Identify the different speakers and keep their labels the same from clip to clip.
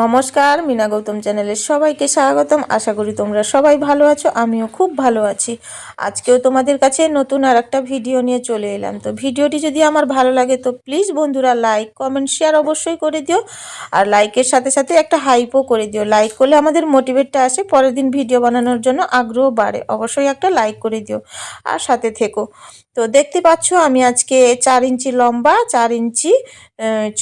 Speaker 1: নমস্কার, মিনা গৌতম চ্যানেলের সবাইকে স্বাগতম। আশা করি তোমরা সবাই ভালো আছো, আমিও খুব ভালো আছি। আজকেও তোমাদের কাছে নতুন আর একটা ভিডিও নিয়ে চলে এলাম। তো ভিডিওটি যদি আমার ভালো লাগে, তো প্লিজ বন্ধুরা লাইক কমেন্ট শেয়ার অবশ্যই করে দিও। আর লাইকের সাথে সাথে একটা হাইপও করে দিও। লাইক করলে আমাদের মোটিভেটটা আসে, পরের দিন ভিডিও বানানোর জন্য আগ্রহ বাড়ে। অবশ্যই একটা লাইক করে দিও আর সাথে থেকো। তো দেখতে পাচ্ছ, আমি আজকে চার ইঞ্চি লম্বা, চার ইঞ্চি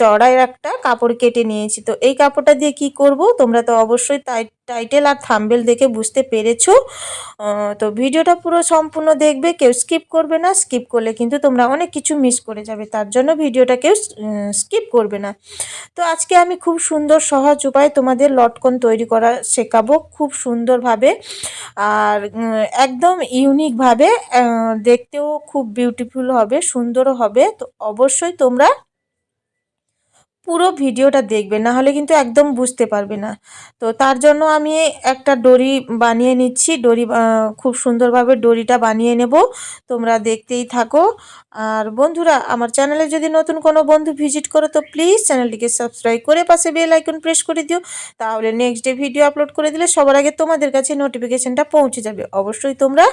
Speaker 1: চড়াই একটা কাপড় কেটে নিয়েছি। তো এই কাপড়টা দিয়ে কি করব? তোমরা তো অবশ্যই টাইটেল আর থাম্বেল দেখে বুঝতে পেরেছ। তো ভিডিওটা পুরো সম্পূর্ণ দেখবে, কেউ স্কিপ করবে না। স্কিপ করলে কিন্তু তোমরা অনেক কিছু মিস করে যাবে। তার জন্য ভিডিওটা কেউ স্কিপ করবে না। তো আজকে আমি খুব সুন্দর, সহজ উপায়ে তোমাদের লটকন তৈরি করা শেখাবো খুব সুন্দরভাবে। আর একদম ইউনিকভাবে দেখতেও খুব বিউটিফুল হবে, সুন্দরও হবে। তো অবশ্যই তোমরা পুরো ভিডিওটা দেখবে, না হলে কিন্তু একদম বুঝতে পারবে না। তো তার জন্য আমি একটা ডরি বানিয়ে নিচ্ছি, ডরি খুব সুন্দরভাবে ডরিটা বানিয়ে নেব। তোমরা দেখতেই থাকো। আর বন্ধুরা, আমার চ্যানেলে যদি নতুন কোনো বন্ধু ভিজিট করো, তো প্লিজ চ্যানেলটিকে সাবস্ক্রাইব করে পাশে বেল আইকন প্রেস করে দিও। তাহলে নেক্সট ডে ভিডিও আপলোড করে দিলে সবার আগে তোমাদের কাছে নোটিফিকেশানটা পৌঁছে যাবে। অবশ্যই তোমরা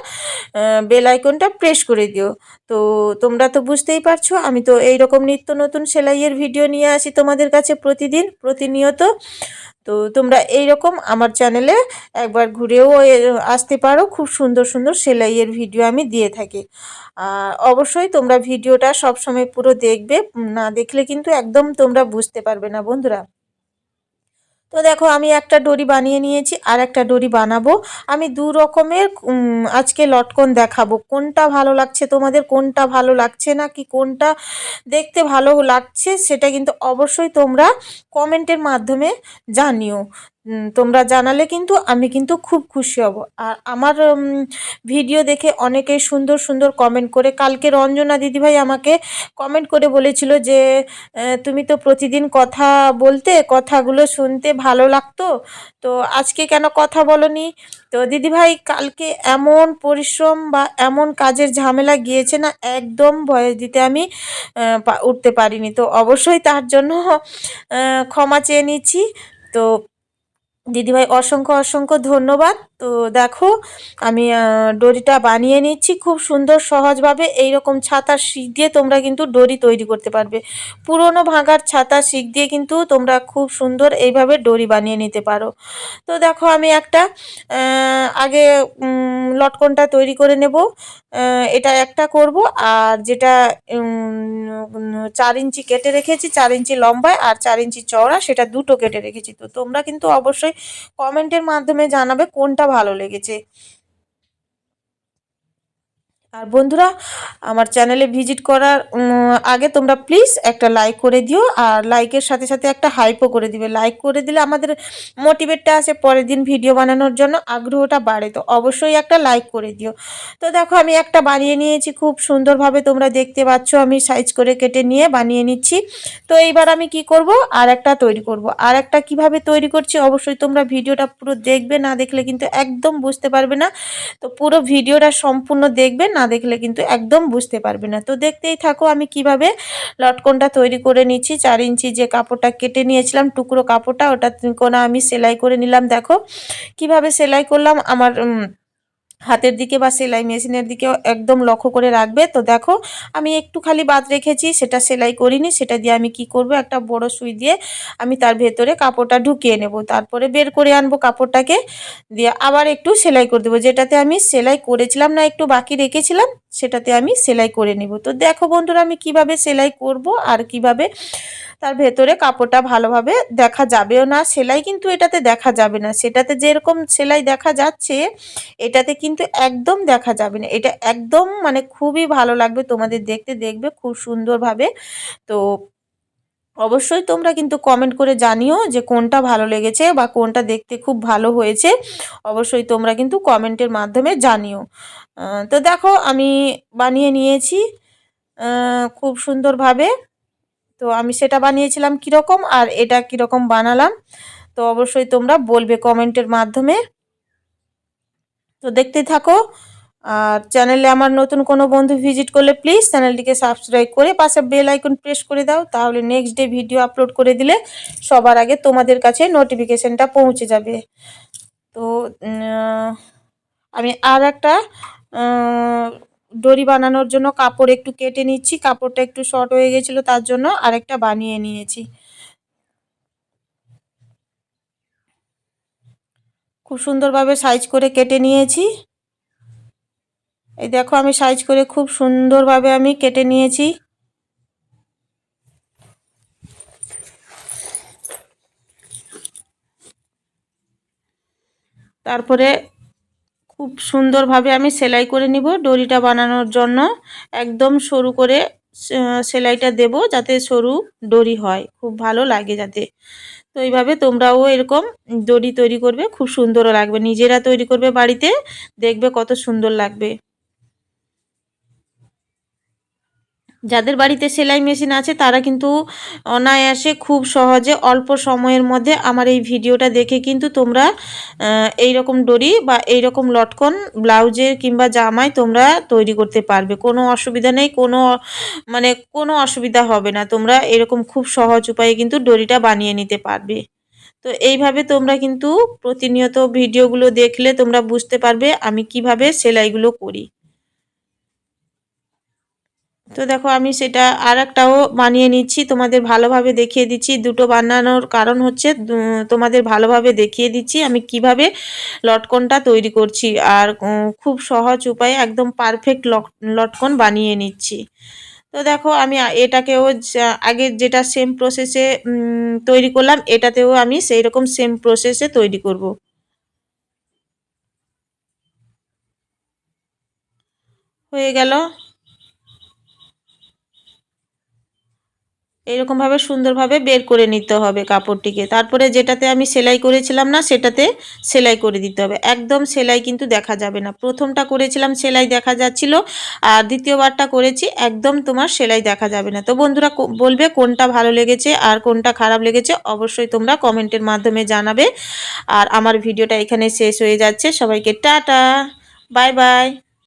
Speaker 1: বেল আইকনটা প্রেস করে দিও। তো তোমরা তো বুঝতেই পারছ, আমি তো এই রকম নিত্য নতুন সেলাইয়ের ভিডিও নিয়ে আসি। তোমাদের কাছে প্রতিদিন, প্রতিনিয়ত। তো তোমরা এই রকম আমার চ্যানেলে একবার ঘুরেও আসতে পারো। খুব সুন্দর সুন্দর সেলাইয়ের ভিডিও আমি দিয়ে থাকি। আর অবশ্যই তোমরা ভিডিওটা সবসময় পুরো দেখবে। না দেখলে কিন্তু একদম তোমরা বুঝতে পারবে না, বন্ধুরা। তো দেখো আমি একটা ডরি বানিয়ে নিয়েছি আর একটা ডরি বানাবো। আমি দু রকমের আজকে লটকন দেখাবো। কোনটা ভালো লাগছে তোমাদের, কোনটা ভালো লাগছে না, কি কোনটা দেখতে ভালো লাগছে সেটা কিন্তু অবশ্যই তোমরা কমেন্টের মাধ্যমে জানিও। তোমরা জানালে কিন্তু আমি কিন্তু খুব খুশি হব। আর আমার ভিডিও দেখে অনেকেই সুন্দর সুন্দর কমেন্ট করে, কালকে রঞ্জনা দিদিভাই আমাকে কমেন্ট করে বলেছিল যে তুমি তো প্রতিদিন কথা বলতে, কথাগুলো শুনতে ভালো লাগতো, তো আজকে কেন কথা বলনি? তো দিদিভাই, কালকে এমন পরিশ্রম বা এমন কাজের ঝামেলা গিয়েছে না, একদম ভয়েস দিতে আমি উঠতে পারিনি। তো অবশ্যই তার জন্য ক্ষমা চেয়ে নিচ্ছি। তো দিদিভাই, অসংখ্য অসংখ্য ধন্যবাদ। তো দেখো, আমি ডরিটা বানিয়ে নিচ্ছি খুব সুন্দর, সহজভাবে। এই রকম ছাতার শিক দিয়ে তোমরা কিন্তু ডরি তৈরি করতে পারবে। পুরনো ভাঙার ছাতা শিক দিয়ে কিন্তু তোমরা খুব সুন্দর এইভাবে ডরি বানিয়ে নিতে পারো। তো দেখো, আমি একটা আগে লটকনটা তৈরি করে নেব। এটা একটা করব, আর যেটা চার ইঞ্চি কেটে রেখেছি, চার ইঞ্চি লম্বায় আর চার ইঞ্চি চওড়া, সেটা দুটো কেটে রেখেছি। তো তোমরা কিন্তু অবশ্যই কমেন্টের মাধ্যমে জানাবে কোনটা ভালো লেগেছে। আর বন্ধুরা, আমার চ্যানেলে ভিজিট করার আগে তোমরা প্লিজ একটা লাইক করে দিও আর লাইকের সাথে সাথে একটা হাইপও করে দিবে। লাইক করে দিলে আমাদের মোটিভেটটা আসে পরের দিন ভিডিও বানানোর জন্য, আগ্রহটা বাড়ে। তো অবশ্যই একটা লাইক করে দিও। তো দেখো, আমি একটা বানিয়ে নিয়েছি, খুব সুন্দরভাবে তোমরা দেখতে পাচ্ছ, আমি সাইজ করে কেটে নিয়ে বানিয়ে নিচ্ছি। তো এইবার আমি কি করব? আর একটা তৈরি করব। আর একটা কীভাবে তৈরি করছি, অবশ্যই তোমরা ভিডিওটা পুরো দেখবে, না দেখলে কিন্তু একদম বুঝতে পারবে না। তো পুরো ভিডিওটা সম্পূর্ণ দেখবে, না দেখলে কিন্তু একদম বুঝতে পারবে না। তো দেখতেই থাকো আমি কীভাবে লটকনটা তৈরি করে নিচ্ছি। চার ইঞ্চি যে কাপড়টা কেটে নিয়েছিলাম, টুকরো কাপড়টা, ওটা কোনা আমি সেলাই করে নিলাম। দেখো কীভাবে সেলাই করলাম, আমার হাতের দিকে বা সেলাই মেশিনের দিকেও একদম লক্ষ্য করে রাখবে। তো দেখো, আমি একটু খালি বাদ রেখেছি, সেটা সেলাই করিনি, সেটা দিয়ে আমি কি করব? একটা বড় সুই দিয়ে আমি তার ভেতরে কাপড়টা ঢুকিয়ে নেব। তারপরে বের করে আনব কাপড়টাকে, দিয়ে আবার একটু সেলাই করে দেবো। যেটাতে আমি সেলাই করেছিলাম না, একটু বাকি রেখেছিলাম, সেটাতে আমি সেলাই করে নেব। তো দেখো বন্ধুরা, আমি কীভাবে সেলাই করব আর কীভাবে তার ভেতরে কাপড়টা ভালোভাবে দেখা যাবেও না। সেলাই কিন্তু এটাতে দেখা যাবে না। সেটাতে যেরকম সেলাই দেখা যাচ্ছে, এটাতে কিন্তু একদম দেখা যাবে না। এটা একদম মানে খুবই ভালো লাগবে, তোমাদের দেখতে দেখবে খুব সুন্দরভাবে। তো অবশ্যই তোমরা কিন্তু কমেন্ট করে জানিও যে কোনটা ভালো লেগেছে বা কোনটা দেখতে খুব ভালো হয়েছে। অবশ্যই তোমরা কিন্তু কমেন্টের মাধ্যমে জানিও। তো দেখো আমি বানিয়ে নিয়েছি খুব সুন্দরভাবে। তো আমি সেটা বানিয়েছিলাম কীরকম আর এটা কীরকম বানালাম। তো অবশ্যই তোমরা বলবে কমেন্টের মাধ্যমে। তো দেখতে থাকো। আর চ্যানেলে আমার নতুন কোনো বন্ধু ভিজিট করলে প্লিজ চ্যানেলটিকে সাবস্ক্রাইব করে পাশে বেল আইকন প্রেস করে দাও। তাহলে নেক্সট ডে ভিডিও আপলোড করে দিলে সবার আগে তোমাদের কাছে নোটিফিকেশানটা পৌঁছে যাবে। তো আমি আর একটা দড়ি বানানোর জন্য কাপড় একটু কেটে নিচ্ছি। কাপড়টা একটু শর্ট হয়ে গেছিল, তার জন্য আরেকটা বানিয়ে নিয়েছি। খুব সুন্দরভাবে সাইজ করে কেটে নিয়েছি। এই দেখো, আমি সাইজ করে খুব সুন্দরভাবে আমি কেটে নিয়েছি। তারপরে খুব সুন্দরভাবে আমি সেলাই করে নিব ডরিটা বানানোর জন্য। একদম সরু করে সেলাইটা দেব যাতে সরু ডরি হয়। খুব ভালো লাগে যাতে। তো এইভাবে তোমরাও এরকম দড়ি তৈরি করবে, খুব সুন্দরও লাগবে। নিজেরা তৈরি করবে বাড়িতে, দেখবে কত সুন্দর লাগবে। যাদের বাড়িতে সেলাই মেশিন আছে, তারা কিন্তু অনায়াসে খুব সহজে অল্প সময়ের মধ্যে আমার এই ভিডিওটা দেখে কিন্তু তোমরা এই রকম ডরি বা এই রকম লটকন, ব্লাউজে কিংবা জামায় তোমরা তৈরি করতে পারবে। কোনো অসুবিধা নেই, কোনো মানে কোনো অসুবিধা হবে না। তোমরা এরকম খুব সহজ উপায়ে কিন্তু ডরিটা বানিয়ে নিতে পারবে। তো এইভাবে তোমরা কিন্তু প্রতিনিয়ত ভিডিওগুলো দেখলে তোমরা বুঝতে পারবে আমি কীভাবে সেলাইগুলো করি। তো দেখো, আমি সেটা আর একটাও বানিয়ে নিচ্ছি, তোমাদের ভালোভাবে দেখিয়ে দিচ্ছি। দুটো বানানোর কারণ হচ্ছে তোমাদের ভালোভাবে দেখিয়ে দিচ্ছি আমি কীভাবে লটকনটা তৈরি করছি আর খুব সহজ উপায়ে একদম পারফেক্ট লটকন বানিয়ে নিচ্ছি। তো দেখো, আমি এটাকেও আগে যেটা সেম প্রসেসে তৈরি করলাম, এটাতেও আমি সেই রকম সেম প্রসেসে তৈরি করব। হয়ে গেল। এরকমভাবে সুন্দরভাবে বের করে নিতে হবে কাপড়টিকে। তারপরে যেটাতে আমি সেলাই করেছিলাম না, সেটাতে সেলাই করে দিতে হবে। একদম সেলাই কিন্তু দেখা যাবে না। প্রথমটা করেছিলাম, সেলাই দেখা যাচ্ছিল। আর দ্বিতীয়বারটা করেছি, একদম তোমার সেলাই দেখা যাবে না। তো বন্ধুরা বলবে কোনটা ভালো লেগেছে আর কোনটা খারাপ লেগেছে, অবশ্যই তোমরা কমেন্টের মাধ্যমে জানাবে। আর আমার ভিডিওটা এখানে শেষ হয়ে যাচ্ছে। সবাইকে টাটা, বাই বাই।